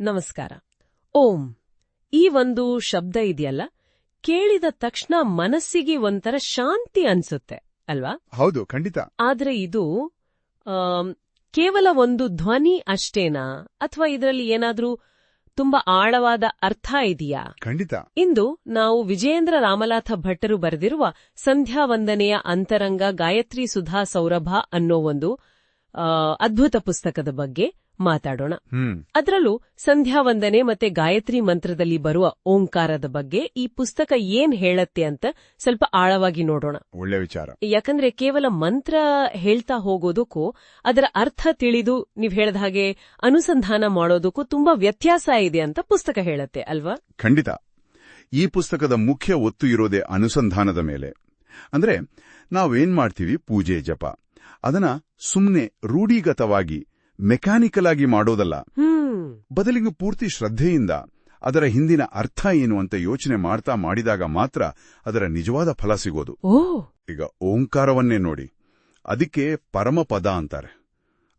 ನಮಸ್ಕಾರ. ಓಂ ಈ ಒಂದು ಶಬ್ದ ಇದೆಯಲ್ಲ? ಕೇಳಿದ ತಕ್ಷಣ ಮನಸ್ಸಿಗೆ ಒಂಥರ ಶಾಂತಿ ಅನ್ಸುತ್ತೆ ಅಲ್ವಾ? ಹೌದು ಖಂಡಿತ. ಆದ್ರೆ ಇದು ಕೇವಲ ಒಂದು ಧ್ವನಿ ಅಷ್ಟೇನಾ? ಅಥವಾ ಇದರಲ್ಲಿ ಏನಾದ್ರೂ ತುಂಬಾ ಆಳವಾದ ಅರ್ಥ ಇದೆಯಾ? ಖಂಡಿತ. ಇಂದು ನಾವು ವಿಜಯೇಂದ್ರ ರಾಮನಾಥ ಭಟ್ಟರು ಬರೆದಿರುವ ಸಂಧ್ಯಾ ವಂದನೆಯ ಅಂತರಂಗ ಗಾಯತ್ರಿ ಸುಧಾ ಸೌರಭ ಅನ್ನೋ ಒಂದು ಅದ್ಭುತ ಪುಸ್ತಕದ ಬಗ್ಗೆ ಮಾತಾಡೋಣ. ಅದರಲ್ಲೂ ಸಂಧ್ಯಾ ವಂದನೆ ಮತ್ತೆ ಗಾಯತ್ರಿ ಮಂತ್ರದಲ್ಲಿ ಬರುವ ಓಂಕಾರದ ಬಗ್ಗೆ ಈ ಪುಸ್ತಕ ಏನ್ ಹೇಳತ್ತೆ ಅಂತ ಸ್ವಲ್ಪ ಆಳವಾಗಿ ನೋಡೋಣ. ಒಳ್ಳೆ ವಿಚಾರ. ಯಾಕಂದ್ರೆ ಕೇವಲ ಮಂತ್ರ ಹೇಳ್ತಾ ಹೋಗೋದಕ್ಕೂ ಅದರ ಅರ್ಥ ತಿಳಿದು ನೀವ್ ಹೇಳ್ದ ಹಾಗೆ ಅನುಸಂಧಾನ ಮಾಡೋದಕ್ಕೂ ತುಂಬಾ ವ್ಯತ್ಯಾಸ ಇದೆ ಅಂತ ಪುಸ್ತಕ ಹೇಳತ್ತೆ ಅಲ್ವಾ? ಖಂಡಿತ. ಈ ಪುಸ್ತಕದ ಮುಖ್ಯ ಒತ್ತು ಇರೋದೇ ಅನುಸಂಧಾನದ ಮೇಲೆ. ಅಂದ್ರೆ ನಾವೇನ್ ಮಾಡ್ತೀವಿ? ಪೂಜೆ ಜಪ. ಅದನ್ನ ಸುಮ್ನೆ ರೂಢಿಗತವಾಗಿ ಮೆಕ್ಯಾನಿಕಲ್ ಆಗಿ ಮಾಡೋದಲ್ಲ ಬದಲಿಗೆ ಪೂರ್ತಿ ಶ್ರದ್ಧೆಯಿಂದ ಅದರ ಹಿಂದಿನ ಅರ್ಥ ಏನು ಅಂತ ಯೋಚನೆ ಮಾಡ್ತಾ ಮಾಡಿದಾಗ ಮಾತ್ರ ಅದರ ನಿಜವಾದ ಫಲ ಸಿಗೋದು. ಈಗ ಓಂಕಾರವನ್ನೇ ನೋಡಿ. ಅದಕ್ಕೆ ಪರಮಪದ ಅಂತಾರೆ.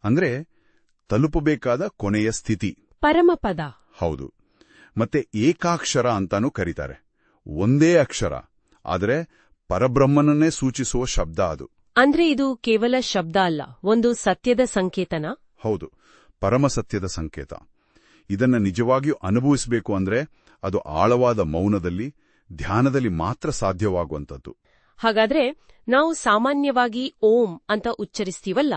ಅಂದ್ರೆ ತಲುಪಬೇಕಾದ ಕೊನೆಯ ಸ್ಥಿತಿ. ಪರಮಪದ. ಹೌದು. ಮತ್ತೆ ಏಕಾಕ್ಷರ ಅಂತಾನೂ ಕರೀತಾರೆ. ಒಂದೇ ಅಕ್ಷರ. ಆದರೆ ಪರಬ್ರಹ್ಮನನ್ನೇ ಸೂಚಿಸುವ ಶಬ್ದ ಅದು. ಅಂದ್ರೆ ಇದು ಕೇವಲ ಶಬ್ದ ಅಲ್ಲ ಒಂದು ಸತ್ಯದ ಸಂಕೇತನ? ಹೌದು ಪರಮಸತ್ಯದ ಸಂಕೇತ. ಇದನ್ನ ನಿಜವಾಗಿಯೂ ಅನುಭವಿಸಬೇಕು ಅಂದ್ರೆ ಅದು ಆಳವಾದ ಮೌನದಲ್ಲಿ ಧ್ಯಾನದಲ್ಲಿ ಮಾತ್ರ ಸಾಧ್ಯವಾಗುವಂಥದ್ದು. ಹಾಗಾದ್ರೆ ನಾವು ಸಾಮಾನ್ಯವಾಗಿ ಓಂ ಅಂತ ಉಚ್ಚರಿಸ್ತೀವಲ್ಲ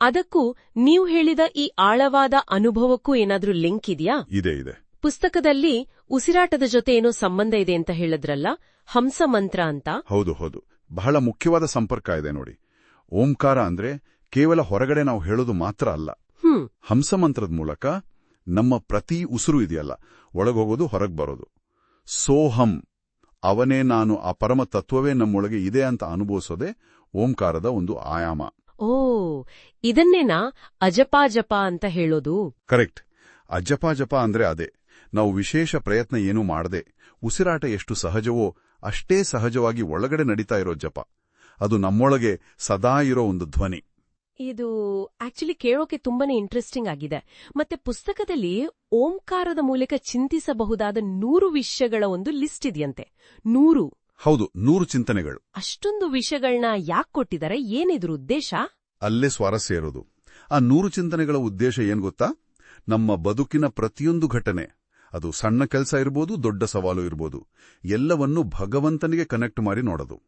ಅದಕ್ಕೂ ನೀವು ಹೇಳಿದ ಈ ಆಳವಾದ ಅನುಭವಕ್ಕೂ ಏನಾದ್ರೂ ಲಿಂಕ್ ಇದೆಯಾ? ಇದೆ ಇದೆ. ಪುಸ್ತಕದಲ್ಲಿ ಉಸಿರಾಟದ ಜೊತೆ ಏನೋ ಸಂಬಂಧ ಇದೆ ಅಂತ ಹೇಳಿದ್ರಲ್ಲ ಹಂಸ ಮಂತ್ರ ಅಂತ? ಹೌದು ಹೌದು. ಬಹಳ ಮುಖ್ಯವಾದ ಸಂಪರ್ಕ ಇದೆ ನೋಡಿ. ಓಂಕಾರ ಅಂದ್ರೆ ಕೇವಲ ಹೊರಗಡೆ ನಾವು ಹೇಳೋದು ಮಾತ್ರ ಅಲ್ಲ. ಹ್ಮ್. ಹಂಸಮಂತ್ರದ ಮೂಲಕ ನಮ್ಮ ಪ್ರತಿ ಉಸಿರು ಇದೆಯಲ್ಲ ಒಳಗೋಗೋದು ಹೊರಗೆ ಬರೋದು. ಸೋಹಂ ಅವನೇ ನಾನು ಆ ಪರಮ ತತ್ವವೇ ನಮ್ಮೊಳಗೆ ಇದೆ ಅಂತ ಅನುಭವಿಸೋದೆ ಓಂಕಾರದ ಒಂದು ಆಯಾಮ. ಓ ಇದನ್ನೇನಾ ಅಜಪಾಜಪ ಅಂತ ಹೇಳೋದು? ಕರೆಕ್ಟ್. ಅಜಪಾಜಪ ಅಂದ್ರೆ ಅದೇ. ನಾವು ವಿಶೇಷ ಪ್ರಯತ್ನ ಏನೂ ಮಾಡದೆ ಉಸಿರಾಟ ಎಷ್ಟು ಸಹಜವೋ ಅಷ್ಟೇ ಸಹಜವಾಗಿ ಒಳಗಡೆ ನಡೀತಾ ಇರೋ ಜಪ. ಅದು ನಮ್ಮೊಳಗೆ ಸದಾ ಇರೋ ಒಂದು ಧ್ವನಿ. ಇದು ಆಕ್ಚುಲಿ ಕೇಳೋಕೆ ತುಂಬಾನೇ ಇಂಟ್ರೆಸ್ಟಿಂಗ್ ಆಗಿದೆ. ಮತ್ತೆ ಪುಸ್ತಕದಲ್ಲಿ ಓಂಕಾರದ ಮೂಲಕ ಚಿಂತಿಸಬಹುದಾದ ನೂರು ವಿಷಯಗಳ ಒಂದು ಲಿಸ್ಟ್ ಇದೆಯಂತೆ. ನೂರು. ಹೌದು ನೂರು ಚಿಂತನೆಗಳು. ಅಷ್ಟೊಂದು ವಿಷಯಗಳನ್ನ ಯಾಕೆ ಕೊಟ್ಟಿದ್ದಾರೆ? ಏನಿದ್ರು ಉದ್ದೇಶ? ಅಲ್ಲೇ ಸ್ವಾರಸ್ಯ ಇರೋದು. ಆ ನೂರು ಚಿಂತನೆಗಳ ಉದ್ದೇಶ ಏನ್ ಗೊತ್ತಾ? ನಮ್ಮ ಬದುಕಿನ ಪ್ರತಿಯೊಂದು ಘಟನೆ ಅದು ಸಣ್ಣ ಕೆಲಸ ಇರ್ಬೋದು ದೊಡ್ಡ ಸವಾಲು ಇರ್ಬೋದು. ಎಲ್ಲವನ್ನೂ ಭಗವಂತನಿಗೆ ಕನೆಕ್ಟ್ ಮಾಡಿ ನೋಡೋದು.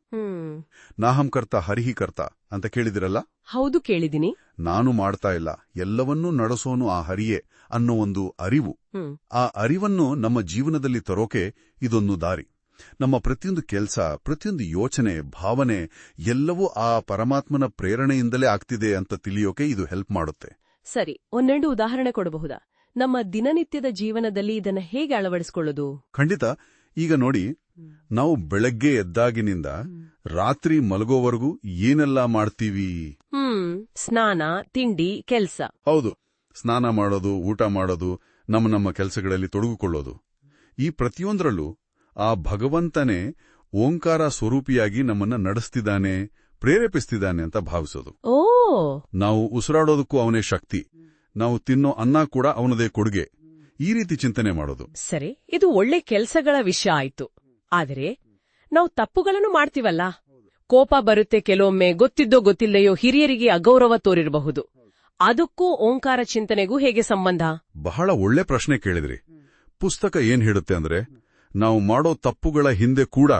ನಾಹಂಕರ್ತ ಹರಿಹಿಕರ್ತ ಅಂತ ಕೇಳಿದಿರಲ್ಲ? ಹೌದು ಕೇಳಿದಿನಿ ನಾನು ಮಾಡ್ತಾ ಇಲ್ಲ. ಎಲ್ಲವನ್ನೂ ನಡೆಸೋನು ಆ ಹರಿಯೇ ಅನ್ನೋ ಒಂದು ಅರಿವು. ಆ ಅರಿವನ್ನು ನಮ್ಮ ಜೀವನದಲ್ಲಿ ತರೋಕೆ ಇದೊಂದು ದಾರಿ. ನಮ್ಮ ಪ್ರತಿಯೊಂದು ಕೆಲಸ ಪ್ರತಿಯೊಂದು ಯೋಚನೆ ಭಾವನೆ ಎಲ್ಲವೂ ಆ ಪರಮಾತ್ಮನ ಪ್ರೇರಣೆಯಿಂದಲೇ ಆಗ್ತಿದೆ ಅಂತ ತಿಳಿಯೋಕೆ ಇದು ಹೆಲ್ಪ್ ಮಾಡುತ್ತೆ. ಸರಿ ಒಂದೆರಡು ಉದಾಹರಣೆ ಕೊಡಬಹುದಾ? ನಮ್ಮ ದಿನನಿತ್ಯದ ಜೀವನದಲ್ಲಿ ಇದನ್ನ ಹೇಗೆ ಅಳವಡಿಸಿಕೊಳ್ಳೋದು? ಖಂಡಿತ. ಈಗ ನೋಡಿ ನಾವು ಬೆಳಗ್ಗೆ ಎದ್ದಾಗಿನಿಂದ ರಾತ್ರಿ ಮಲಗೋವರೆಗೂ ಏನೆಲ್ಲ ಮಾಡ್ತೀವಿ? ಹ್ಮ್. ಸ್ನಾನ ತಿಂಡಿ ಕೆಲಸ. ಹೌದು. ಸ್ನಾನ ಮಾಡೋದು ಊಟ ಮಾಡೋದು ನಮ್ಮ ನಮ್ಮ ಕೆಲಸಗಳಲ್ಲಿ ತೊಡಗಿಕೊಳ್ಳೋದು. ಈ ಪ್ರತಿಯೊಂದರಲ್ಲೂ ಆ ಭಗವಂತನೇ ಓಂಕಾರ ಸ್ವರೂಪಿಯಾಗಿ ನಮ್ಮನ್ನ ನಡೆಸ್ತಿದ್ದಾನೆ ಪ್ರೇರೇಪಿಸ್ತಿದ್ದಾನೆ ಅಂತ ಭಾವಿಸೋದು. ಓ! ನಾವು ಉಸಿರಾಡೋದಕ್ಕೂ ಅವನೇ ಶಕ್ತಿ. ನಾವು ತಿನ್ನೋ ಅನ್ನ ಕೂಡ ಅವನದೇ ಕೊಡುಗೆ. ಈ ರೀತಿ ಚಿಂತನೆ ಮಾಡೋದು. ಸರಿ ಇದು ಒಳ್ಳೆ ಕೆಲಸಗಳ ವಿಷಯ ಆಯ್ತು. ಆದರೆ ನಾವು ತಪ್ಪುಗಳನ್ನು ಮಾಡ್ತೀವಲ್ಲ? ಕೋಪ ಬರುತ್ತೆ ಕೆಲವೊಮ್ಮೆ ಗೊತ್ತಿದ್ದೋ ಗೊತ್ತಿಲ್ಲೆಯೋ ಹಿರಿಯರಿಗೆ ಅಗೌರವ ತೋರಿರಬಹುದು. ಅದಕ್ಕೂ ಓಂಕಾರ ಚಿಂತನೆಗೂ ಹೇಗೆ ಸಂಬಂಧ? ಬಹಳ ಒಳ್ಳೆ ಪ್ರಶ್ನೆ ಕೇಳಿದ್ರಿ. ಪುಸ್ತಕ ಏನ್ ಹೇಳುತ್ತೆ ಅಂದ್ರೆ ನಾವು ಮಾಡೋ ತಪ್ಪುಗಳ ಹಿಂದೆ ಕೂಡ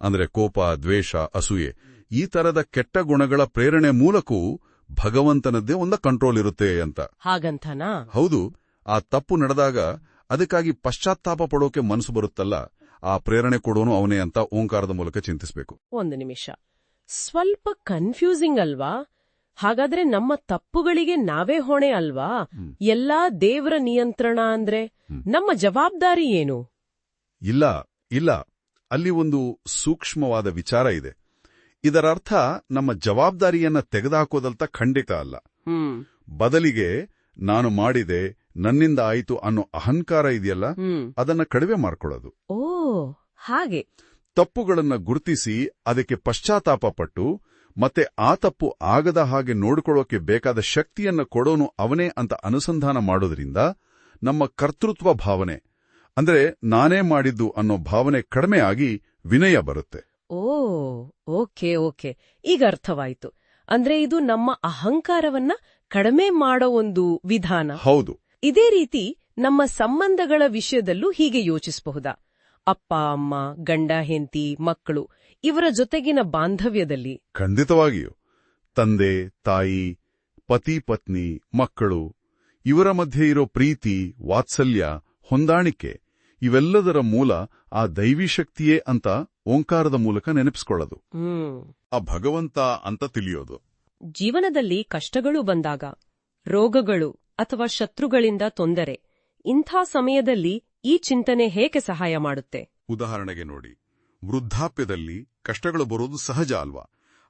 ಅಂದ್ರೆ ಕೋಪ ದ್ವೇಷ ಅಸೂಯೆ ಈ ತರದ ಕೆಟ್ಟ ಗುಣಗಳ ಪ್ರೇರಣೆ ಮೂಲಕವೂ ಭಗವಂತನದ್ದೇ ಒಂದ ಕಂಟ್ರೋಲ್ ಇರುತ್ತೆ ಅಂತ. ಹಾಗಂತನಾ? ಹೌದು ಆ ತಪ್ಪು ನಡೆದಾಗ ಅದಕ್ಕಾಗಿ ಪಶ್ಚಾತ್ತಾಪ ಪಡೋಕೆ ಮನಸ್ಸು ಬರುತ್ತಲ್ಲ ಆ ಪ್ರೇರಣೆ ಕೊಡೋನು ಅವನೇ ಅಂತ ಓಂಕಾರದ ಮೂಲಕ ಚಿಂತಿಸಬೇಕು. ಒಂದು ನಿಮಿಷ. ಸ್ವಲ್ಪ ಕನ್ಫ್ಯೂಸಿಂಗ್ ಅಲ್ವಾ? ಹಾಗಾದ್ರೆ ನಮ್ಮ ತಪ್ಪುಗಳಿಗೆ ನಾವೇ ಹೊಣೆ ಅಲ್ವಾ. ಎಲ್ಲಾ ದೇವರ ನಿಯಂತ್ರಣ ಅಂದ್ರೆ ನಮ್ಮ ಜವಾಬ್ದಾರಿ ಏನು? ಇಲ್ಲ ಇಲ್ಲ. ಅಲ್ಲಿ ಒಂದು ಸೂಕ್ಷ್ಮವಾದ ವಿಚಾರ ಇದೆ. ಇದರರ್ಥ ನಮ್ಮ ಜವಾಬ್ದಾರಿಯನ್ನ ತೆಗೆದುಹಾಕೋದಲ್ತ ಖಂಡಿತ ಅಲ್ಲ. ಬದಲಿಗೆ ನಾನು ಮಾಡಿದೆ ನನ್ನಿಂದ ಆಯಿತು ಅನ್ನೋ ಅಹಂಕಾರ ಇದೆಯಲ್ಲ ಅದನ್ನ ಕಡಿಮೆ ಮಾಡ್ಕೊಳ್ಳೋದು. ಓ ಹಾಗೆ. ತಪ್ಪುಗಳನ್ನ ಗುರುತಿಸಿ ಅದಕ್ಕೆ ಪಶ್ಚಾತ್ತಾಪ ಪಟ್ಟು ಮತ್ತೆ ಆ ತಪ್ಪು ಆಗದ ಹಾಗೆ ನೋಡಿಕೊಳ್ಳೋಕೆ ಬೇಕಾದ ಶಕ್ತಿಯನ್ನ ಕೊಡೋನು ಅವನೇ ಅಂತ ಅನುಸಂಧಾನ ಮಾಡೋದ್ರಿಂದ ನಮ್ಮ ಕರ್ತೃತ್ವ ಭಾವನೆ ಅಂದ್ರೆ ನಾನೇ ಮಾಡಿದ್ದು ಅನ್ನೋ ಭಾವನೆ ಕಡಿಮೆ ಆಗಿ ವಿನಯ ಬರುತ್ತೆ. Oh okay okay. ಈಗ ಅರ್ಥವಾಯಿತು. ಅಂದ್ರೆ ಇದು ನಮ್ಮ ಅಹಂಕಾರವನ್ನ ಕಡಿಮೆ ಮಾಡೋ ಒಂದು ವಿಧಾನ. ಹೌದು. ಇದೇ ರೀತಿ ನಮ್ಮ ಸಂಬಂಧಗಳ ವಿಷಯದಲ್ಲೂ ಹೀಗೆ ಯೋಚಿಸಬಹುದಾ? ಅಪ್ಪ ಅಮ್ಮ ಗಂಡ ಹೆಂಡತಿ ಮಕ್ಕಳು ಇವರ ಜೊತೆಗಿನ ಬಾಂಧವ್ಯದಲ್ಲಿ. ಖಂಡಿತವಾಗಿಯೂ. ತಂದೆ ತಾಯಿ ಪತಿ ಪತ್ನಿ ಮಕ್ಕಳು ಇವರ ಮಧ್ಯೆ ಇರೋ ಪ್ರೀತಿ ವಾತ್ಸಲ್ಯ ಹೊಂದಾಣಿಕೆ ಇವೆಲ್ಲದರ ಮೂಲ ಆ ದೈವಿ ಶಕ್ತಿಯೇ ಅಂತ ಓಂಕಾರದ ಮೂಲಕ ನೆನಪಿಸ್ಕೊಳ್ಳೋದು. ಆ ಭಗವಂತ ಅಂತ ತಿಳಿಯೋದು. ಜೀವನದಲ್ಲಿ ಕಷ್ಟಗಳು ಬಂದಾಗ ರೋಗಗಳು ಅಥವಾ ಶತ್ರುಗಳಿಂದ ತೊಂದರೆ ಇಂಥ ಸಮಯದಲ್ಲಿ ಈ ಚಿಂತನೆ ಹೇಗೆ ಸಹಾಯ ಮಾಡುತ್ತೆ? ಉದಾಹರಣೆಗೆ ನೋಡಿ. ವೃದ್ಧಾಪ್ಯದಲ್ಲಿ ಕಷ್ಟಗಳು ಬರೋದು ಸಹಜ ಅಲ್ವಾ?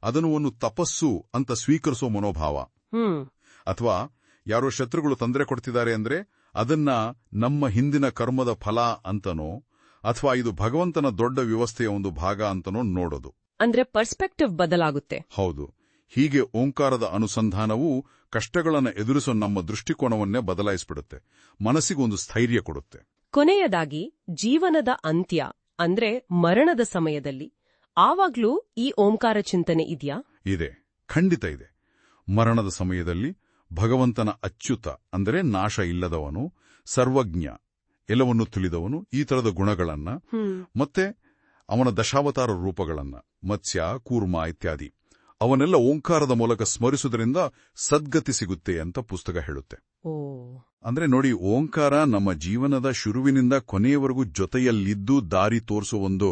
ಅದನ್ನು ಒಂದು ತಪಸ್ಸು ಅಂತ ಸ್ವೀಕರಿಸೋ ಮನೋಭಾವ. ಹ್ಮ್. ಅಥವಾ ಯಾರೋ ಶತ್ರುಗಳು ತೊಂದರೆ ಕೊಡ್ತಿದ್ದಾರೆ ಅಂದ್ರೆ ಅದನ್ನ ನಮ್ಮ ಹಿಂದಿನ ಕರ್ಮದ ಫಲ ಅಂತನೋ ಅಥವಾ ಇದು ಭಗವಂತನ ದೊಡ್ಡ ವ್ಯವಸ್ಥೆಯ ಒಂದು ಭಾಗ ಅಂತನೂ ನೋಡೋದು. ಅಂದ್ರೆ ಪರ್ಸ್ಪೆಕ್ಟಿವ್ ಬದಲಾಗುತ್ತೆ. ಹೌದು. ಹೀಗೆ ಓಂಕಾರದ ಅನುಸಂಧಾನವು ಕಷ್ಟಗಳನ್ನು ಎದುರಿಸೋ ನಮ್ಮ ದೃಷ್ಟಿಕೋನವನ್ನೇ ಬದಲಾಯಿಸ್ಬಿಡುತ್ತೆ. ಮನಸ್ಸಿಗೊಂದು ಸ್ಥೈರ್ಯ ಕೊಡುತ್ತೆ. ಕೊನೆಯದಾಗಿ ಜೀವನದ ಅಂತ್ಯ ಅಂದ್ರೆ ಮರಣದ ಸಮಯದಲ್ಲಿ. ಆವಾಗ್ಲೂ ಈ ಓಂಕಾರ ಚಿಂತನೆ ಇದೆಯಾ? ಇದೆ. ಖಂಡಿತ ಇದೆ. ಮರಣದ ಸಮಯದಲ್ಲಿ ಭಗವಂತನ ಅಚ್ಯುತ ಅಂದರೆ ನಾಶ ಇಲ್ಲದವನು ಸರ್ವಜ್ಞ ಎಲ್ಲವನ್ನೂ ತಿಳಿದವನು ಈ ತರದ ಗುಣಗಳನ್ನ ಮತ್ತೆ ಅವನ ದಶಾವತಾರ ರೂಪಗಳನ್ನ ಮತ್ಸ್ಯ ಕೂರ್ಮ ಇತ್ಯಾದಿ. ಅವನ್ನೆಲ್ಲ ಓಂಕಾರದ ಮೂಲಕ ಸ್ಮರಿಸುವುದರಿಂದ ಸದ್ಗತಿ ಸಿಗುತ್ತೆ ಅಂತ ಪುಸ್ತಕ ಹೇಳುತ್ತೆ. ಅಂದ್ರೆ ನೋಡಿ ಓಂಕಾರ ನಮ್ಮ ಜೀವನದ ಶುರುವಿನಿಂದ ಕೊನೆಯವರೆಗೂ ಜೊತೆಯಲ್ಲಿದ್ದು ದಾರಿ ತೋರಿಸುವ ಒಂದು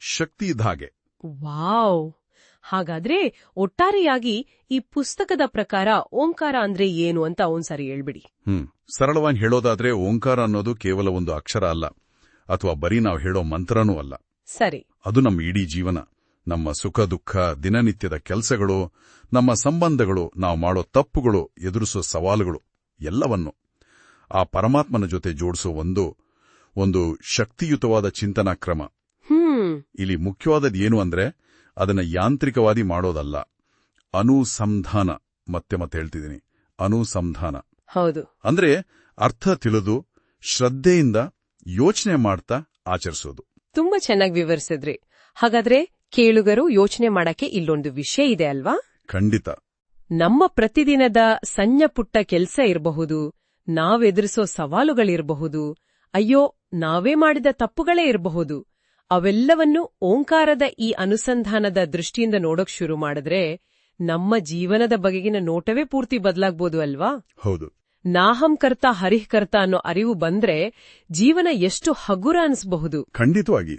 ಶಕ್ತಿ ಇದ್ದಾಗೆ ವಾವ್. ಹಾಗಾದ್ರೆ ಒಟ್ಟಾರೆಯಾಗಿ ಈ ಪುಸ್ತಕದ ಪ್ರಕಾರ ಓಂಕಾರ ಅಂದ್ರೆ ಏನು ಅಂತ ಒಂದ್ಸಾರಿ ಹೇಳ್ಬಿಡಿ. ಹ್ಮ್. ಸರಳವಾಗಿ ಹೇಳೋದಾದ್ರೆ ಓಂಕಾರ ಅನ್ನೋದು ಕೇವಲ ಒಂದು ಅಕ್ಷರ ಅಲ್ಲ ಅಥವಾ ಬರೀ ನಾವು ಹೇಳೋ ಮಂತ್ರನೂ ಅಲ್ಲ. ಸರಿ. ಅದು ನಮ್ಮ ಇಡೀ ಜೀವನ. ನಮ್ಮ ಸುಖ ದುಃಖ ದಿನನಿತ್ಯದ ಕೆಲಸಗಳು ನಮ್ಮ ಸಂಬಂಧಗಳು ನಾವು ಮಾಡೋ ತಪ್ಪುಗಳು ಎದುರಿಸೋ ಸವಾಲುಗಳು ಎಲ್ಲವನ್ನು ಆ ಪರಮಾತ್ಮನ ಜೊತೆ ಜೋಡಿಸೋ ಒಂದು ಒಂದು ಶಕ್ತಿಯುತವಾದ ಚಿಂತನಾ ಕ್ರಮ. ಹ್ಮ್. ಇಲ್ಲಿ ಮುಖ್ಯವಾದದ್ದು ಏನು ಅಂದ್ರೆ ಅದನ್ನ ಯಾಂತ್ರಿಕವಾದಿ ಮಾಡೋದಲ್ಲ. ಅನುಸಂಧಾನ. ಮತ್ತೆ ಮತ್ತೆ ಹೇಳ್ತಿದ್ದೀನಿ. ಅನುಸಂಧಾನ. ಹೌದು. ಅಂದ್ರೆ ಅರ್ಥ ತಿಳಿದು ಶ್ರದ್ಧೆಯಿಂದ ಯೋಚನೆ ಮಾಡ್ತಾ ಆಚರಿಸೋದು. ತುಂಬಾ ಚೆನ್ನಾಗಿ ವಿವರಿಸಿದ್ರಿ. ಹಾಗಾದ್ರೆ ಕೇಳುಗರು ಯೋಚನೆ ಮಾಡಕ್ಕೆ ಇಲ್ಲೊಂದು ವಿಷಯ ಇದೆ ಅಲ್ವಾ? ಖಂಡಿತ. ನಮ್ಮ ಪ್ರತಿದಿನದ ಸಣ್ಣ ಪುಟ್ಟ ಕೆಲಸ ಇರಬಹುದು ನಾವೆದುರಿಸೋ ಸವಾಲುಗಳಿರಬಹುದು ಅಯ್ಯೋ ನಾವೇ ಮಾಡಿದ ತಪ್ಪುಗಳೇ ಇರಬಹುದು ಅವೆಲ್ಲವನ್ನು ಓಂಕಾರದ ಈ ಅನುಸಂಧಾನದ ದೃಷ್ಟಿಯಿಂದ ನೋಡೋಕ್ ಶುರು ಮಾಡಿದ್ರೆ ನಮ್ಮ ಜೀವನದ ಬಗೆಗಿನ ನೋಟವೇ ಪೂರ್ತಿ ಬದಲಾಗ್ಬೋದು ಅಲ್ವಾ? ಹೌದು. ನಾಹಂ ಕರ್ತ ಹರಿಹ್ ಕರ್ತ ಅನ್ನೋ ಅರಿವು ಬಂದ್ರೆ ಜೀವನ ಎಷ್ಟು ಹಗುರ ಅನ್ಸ್ಬಹುದು. ಖಂಡಿತವಾಗಿ.